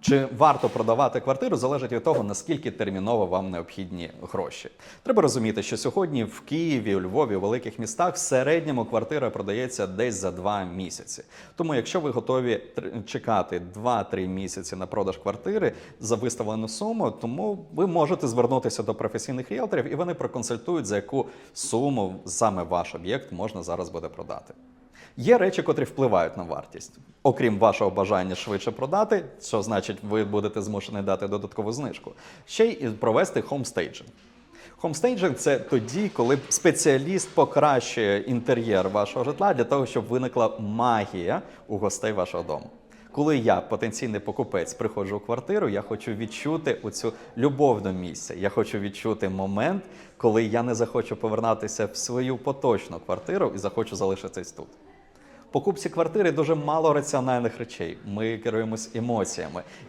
Чи варто продавати квартиру, залежить від того, наскільки терміново вам необхідні гроші. Треба розуміти, що сьогодні в Києві, у Львові, у великих містах в середньому квартира продається десь за два місяці. Тому, якщо ви готові чекати 2-3 місяці на продаж квартири за виставлену суму, тому ви можете звернутися до професійних ріелторів, і вони проконсультують, за яку суму саме ваш об'єкт можна зараз буде продати. Є речі, котрі впливають на вартість. Окрім вашого бажання швидше продати, що значить, ви будете змушені дати додаткову знижку. Ще й провести хомстейджинг. Хомстейджинг це тоді, коли спеціаліст покращує інтер'єр вашого житла для того, щоб виникла магія у гостей вашого дому. Коли я, потенційний покупець, приходжу у квартиру, я хочу відчути оцю любов до місця. Я хочу відчути момент, коли я не захочу повернутися в свою поточну квартиру і захочу залишитись тут. Покупці квартири дуже мало раціональних речей. Ми керуємось емоціями.